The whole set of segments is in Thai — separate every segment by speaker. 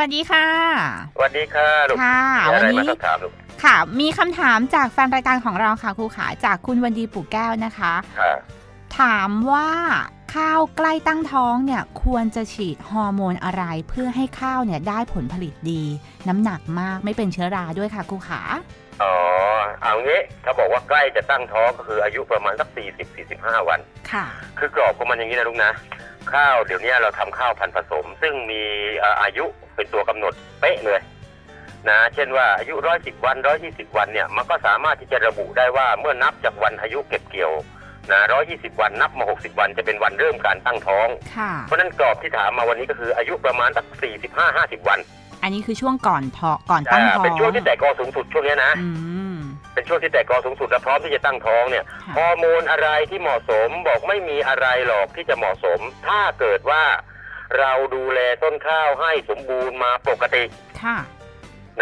Speaker 1: สวัสดีค่ะ
Speaker 2: สวัสดีค่ะลูก
Speaker 1: ค่ะ
Speaker 2: มี
Speaker 1: วั
Speaker 2: อะ
Speaker 1: น
Speaker 2: ไร
Speaker 1: นี้
Speaker 2: มาสอบถามลูก
Speaker 1: ค่ะ มีคำถามจากแฟนรายการของเราค่ะครูขาจากคุณวันดีปู่แก้วนะคะ
Speaker 2: ค่ะ
Speaker 1: ถามว่าข้าวใกล้ตั้งท้องเนี่ยควรจะฉีดฮอร์โมนอะไรเพื่อให้ข้าวเนี่ยได้ผลผลิตดี น้ำหนักมากไม่เป็นเชื้อราด้วยค่ะครูขา
Speaker 2: อ๋อเอางี้ถ้าบอกว่าใกล้จะตั้งท้องก็คืออายุประมาณสักสี่สิบสี่สิบห้าวัน
Speaker 1: ค่ะ
Speaker 2: คือกรอบของมันอย่างนี้นะลูกนะ ข้าวเดี๋ยวนี้เราทำข้าวพันธุ์ผสม ซึ่งมีเอ่ออายุเป็นตัวกำหนดเป๊ะเลยนะเช่นว่าอายุร้อยสิบวันร้อยยี่สิบวันเนี่ยมันก็สามารถที่จะระบุได้ว่าเมื่อนับจากวันอายุเก็บเกี่ยวนะร้อยยี่สิบวันนับมาหกสิบวันจะเป็นวันเริ่มการตั้งท้อง
Speaker 1: ค่ะ
Speaker 2: เพราะฉะนั้นกรอบที่ถามมาวันนี้ก็คืออายุประมาณสักสี่สิบห้าห้าสิบวัน
Speaker 1: อันนี้คือช่วงก่อนทอก่อนตั้ง
Speaker 2: อ่า
Speaker 1: ท้อง
Speaker 2: เป็นช่วงที่แตกกอสูงสุดช่วงเนี้ยนะ
Speaker 1: อืม
Speaker 2: เป็นช่วงที่แตกกอสูงสุดและพร้อมที่จะตั้งท้องเนี่ย
Speaker 1: ค่ะ
Speaker 2: ฮอร์โมนอะไรที่เหมาะสมบอกไม่มีอะไรหรอกที่จะเหมาะสม ถ้าเกิดว่าเราดูแลต้นข้าวให้สมบูรณ์มาปกติ
Speaker 1: ค่ะ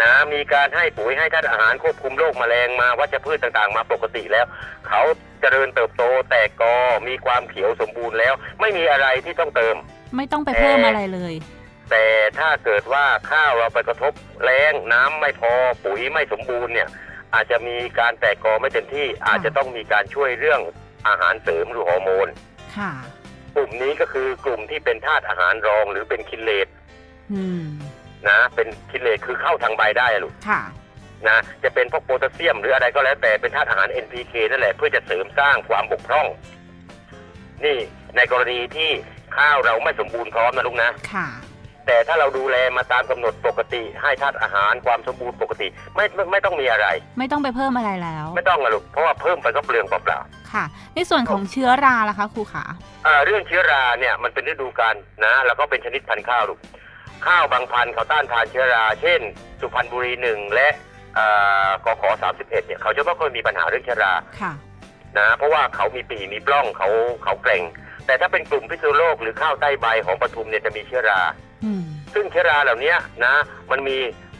Speaker 2: นะมีการให้ปุ๋ยให้ธาตุอาหารควบคุมโรคแมลงมาวัชพืชต่างๆ มาปกติแล้ว เขาเจริญเติบโตแตกกอมีความเขียวสมบูรณ์แล้ว ไม่มีอะไรที่ต้องเติม
Speaker 1: ไม่ต้องไปเพิ่มอะไรเลย
Speaker 2: แต่ถ้าเกิดว่าข้าวเราไปกระทบแรงน้ำไม่พอปุ๋ยไม่สมบูรณ์เนี่ย อาจจะมีการแตกกอไม่เต็มที่อาจจะต้องมีการช่วยเรื่องอาหารเสริมหรือฮอร์โมน
Speaker 1: ค่ะ
Speaker 2: กลุ่มนี้ก็คือกลุ่มที่เป็นธาตุอาหารรองหรือเป็นคิเลต
Speaker 1: อืม
Speaker 2: นะ เป็นคิเลตคือเข้าทางใบได้อะลูก
Speaker 1: ค่ะ
Speaker 2: นะจะเป็นพวกโพแทสเซียมหรืออะไรก็แล้วแต่เป็นธาตุอาหาร NPK นั่นแหละเพื่อจะเสริมสร้างความบกพร่อง นี่ในกรณีที่ข้าวเราไม่สมบูรณ์พร้อมนะลูกนะ
Speaker 1: ค่ะ
Speaker 2: แต่ถ้าเราดูแลมาตามกำหนดปกติ ให้ธาตุอาหารความสมบูรณ์ปกติไม่ไม่ไม่ต้องมีอะไร
Speaker 1: ไม่ต้องไปเพิ่มอะไรแล้ว
Speaker 2: ไม่ต้องอะลูกเพราะว่าเพิ่มไปก็เปลืองเปล่า
Speaker 1: ค่ะ ในส่วนของเชื้อราล่ะคะครูขา
Speaker 2: ๆอ่าเรื่องเชื้อราเนี่ยมันเป็นฤดูกาลนะ แล้วก็เป็นชนิดพันธุ์ข้าวลูกข้าวบางพันธุ์เขาต้านทานเชื้อรา เช่น สุพรรณบุรีหนึ่งและอ่ากขสามสิบเอ็ดเนี่ยเขาจะไม่ค่อยมีปัญหาเรื่องเชื้อรา
Speaker 1: ค่ะ
Speaker 2: นะเพราะว่าเขามีปีมีปล้องเขาเขาแกร่ง แต่ถ้าเป็นกลุ่มพิษณุโลกหรือข้าวใต้ใบของปทุมเนี่ยจะมีเชื้อรา
Speaker 1: อืม
Speaker 2: ซึ่งเชื้อราเหล่านี้นะ มันมี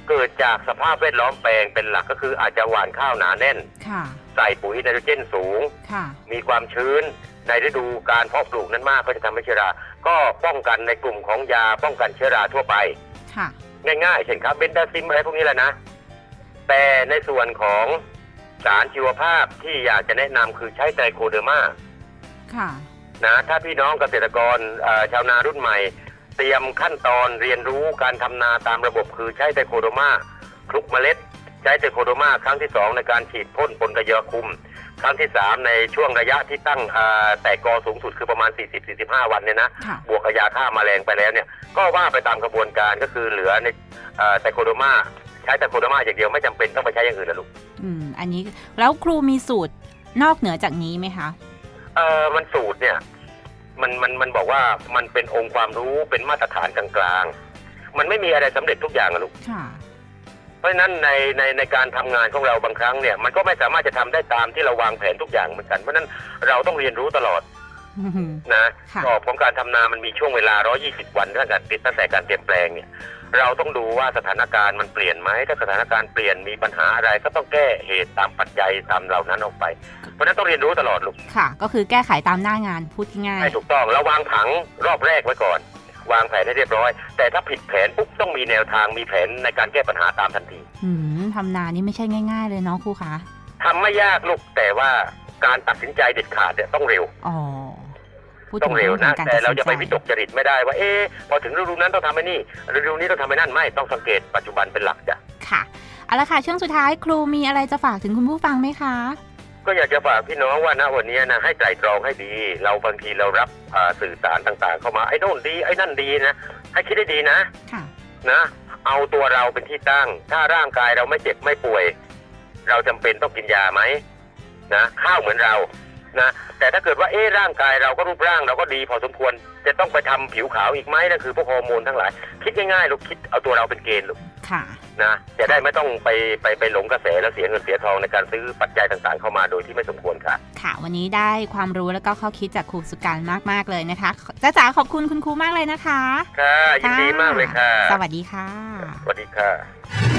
Speaker 2: เกิดจากสภาพแวดล้อมแปลงเป็นหลักก็คืออาจจะหว่านข้าวหนาแน่น
Speaker 1: ค่ะ
Speaker 2: ใส่ปุ๋ยไนโตรเจนสูง
Speaker 1: ค่ะ
Speaker 2: มีความชื้นในฤดูการเพาะปลูกนั้นมากก็จะทำให้เชื้อรา ก็ป้องกันในกลุ่มของยาป้องกันเชื้อราทั่วไป
Speaker 1: ค่ะ
Speaker 2: ง่ายๆเช่นครับเบนดาซิมอะไรพวกนี้แหละนะ แต่ในส่วนของสารชีวภาพที่อยากจะแนะนำคือใช้ไตรโคเดอร์มา
Speaker 1: ค่ะ
Speaker 2: นะถ้าพี่น้องเกษตรกรเอ่อชาวนารุ่นใหม่ เตรียมขั้นตอนเรียนรู้การทำนาตามระบบคือใช้ไตรโคโดมาคลุกเมล็ด ใช้ไตรโคโดมาครั้งที่สองในการฉีดพ่นปนกระเยาคุม ครั้งที่สามในช่วงระยะที่ตั้งเอ่อแตกกอสูงสุดคือประมาณ 40-45 วันเนี่ยนะ
Speaker 1: ค่ะ
Speaker 2: บวกกับยาฆ่าแมลงไปแล้วเนี่ย ก็ว่าไปตามกระบวนการก็คือเหลือในเอ่อไตรโคโดมาใช้ไตรโคโดมาอย่างเดียวไม่จำเป็นต้องไปใช้อย่างอื่นนะลูก
Speaker 1: อืมอันนี้แล้วครูมีสูตรนอกเหนือจากนี้ไหมคะ
Speaker 2: เออมันสูตรเนี่ย มันมันมันบอกว่ามันเป็นองค์ความรู้เป็นมาตรฐานกลางๆ มันไม่มีอะไรสำเร็จทุกอย่างอะลูก
Speaker 1: ค่ะ
Speaker 2: เพราะฉะนั้นในในในการทำงานของเราบางครั้งเนี่ย มันก็ไม่สามารถจะทำได้ตามที่เราวางแผนทุกอย่างเหมือนกันเพราะฉะนั้นเราต้องเรียนรู้ตลอด
Speaker 1: อืม
Speaker 2: นะ
Speaker 1: ค่ะ
Speaker 2: กรอบของการทำนามันมีช่วงเวลา 120 วันตั้งแต่ตั้งแต่การเปลี่ยนแปลงเนี่ย เราต้องดูว่าสถานการณ์มันเปลี่ยนไหมถ้าสถานการณ์เปลี่ยนมีปัญหาอะไรก็ต้องแก้เหตุตามปัจจัยตามเหล่านั้นออกไป เพราะฉะนั้นต้องเรียนรู้ตลอดลูก
Speaker 1: ค่ะ ก็คือแก้ไขตามหน้างานพูดง่าย
Speaker 2: ให้ถูกต้องแล้ววางผังรอบแรกไว้ก่อน วางแผนให้เรียบร้อย แต่ถ้าผิดแผนปุ๊บต้องมีแนวทางมีแผนในการแก้ปัญหาตามทันที
Speaker 1: ๆอืมทำนานี่ไม่ใช่ง่าย ๆ เลยเนาะครูคะ
Speaker 2: ทำไม่ยากลูกแต่ว่าการตัดสินใจเด็ดขาดเนี่ยต้องเร็ว
Speaker 1: อ๋อพู ด
Speaker 2: ต้
Speaker 1: ถึ
Speaker 2: องงเร็ว
Speaker 1: เรื่อง
Speaker 2: นะ
Speaker 1: ของการ
Speaker 2: แต่
Speaker 1: ตัด
Speaker 2: เรา
Speaker 1: สิน
Speaker 2: จะ
Speaker 1: ใจ
Speaker 2: ไปวิตกจริตไม่ได้ว่าเอ๊ะพอถึงฤดูนั้นต้องทำไอ้นี่ฤดูนี้ต้องทำไอ้นั่นไม่ต้องสังเกตปัจจุบันเป็นหลักจ้ะ
Speaker 1: ค่ะเอาละค่ะช่วงสุดท้ายครูมีอะไรจะฝากถึงคุณผู้ฟังไหมคะ
Speaker 2: ก็อยากจะฝากพี่น้องว่าณวันนี้นะให้ไตรตรองให้ดี เราบางทีเรารับอ่าสื่อสารต่าง ๆ เข้ามาไอ้โน่นดีไอ้นั่นดีนะให้คิดได้ดีนะ
Speaker 1: ค่ะ
Speaker 2: นะเอาตัวเราเป็นที่ตั้ง ถ้าร่างกายเราไม่เจ็บไม่ป่วย เราจำเป็นต้องกินยาไหมนะข้าวเหมือนเรา นะแต่ถ้าเกิดว่าเอ๊ะร่างกายเราก็รูปร่างเราก็ดีพอสมควร จะต้องไปทำผิวขาวอีกไหมนั่นคือพวกฮอร์โมนทั้งหลาย คิดง่ายๆลูกคิดเอาตัวเราเป็นเกณฑ์ลูก
Speaker 1: ค่ะ
Speaker 2: นะจะได้ไม่ต้องไปไปไปหลงกระแสแล้วเสียเงินเสียทองในการซื้อปัจจัยต่างๆ เข้ามาโดยที่ไม่สมควรค่ะ
Speaker 1: ค่ะ วันนี้ได้ความรู้แล้วก็ข้อคิดจากครูสุการมากๆเลยนะคะจ้าจ๋าขอบคุณคุณครูมากเลยนะคะ
Speaker 2: ค่ะยินดีมากเลยค่ะ
Speaker 1: สวัสดีค่ะ
Speaker 2: สวัสดีค่ะ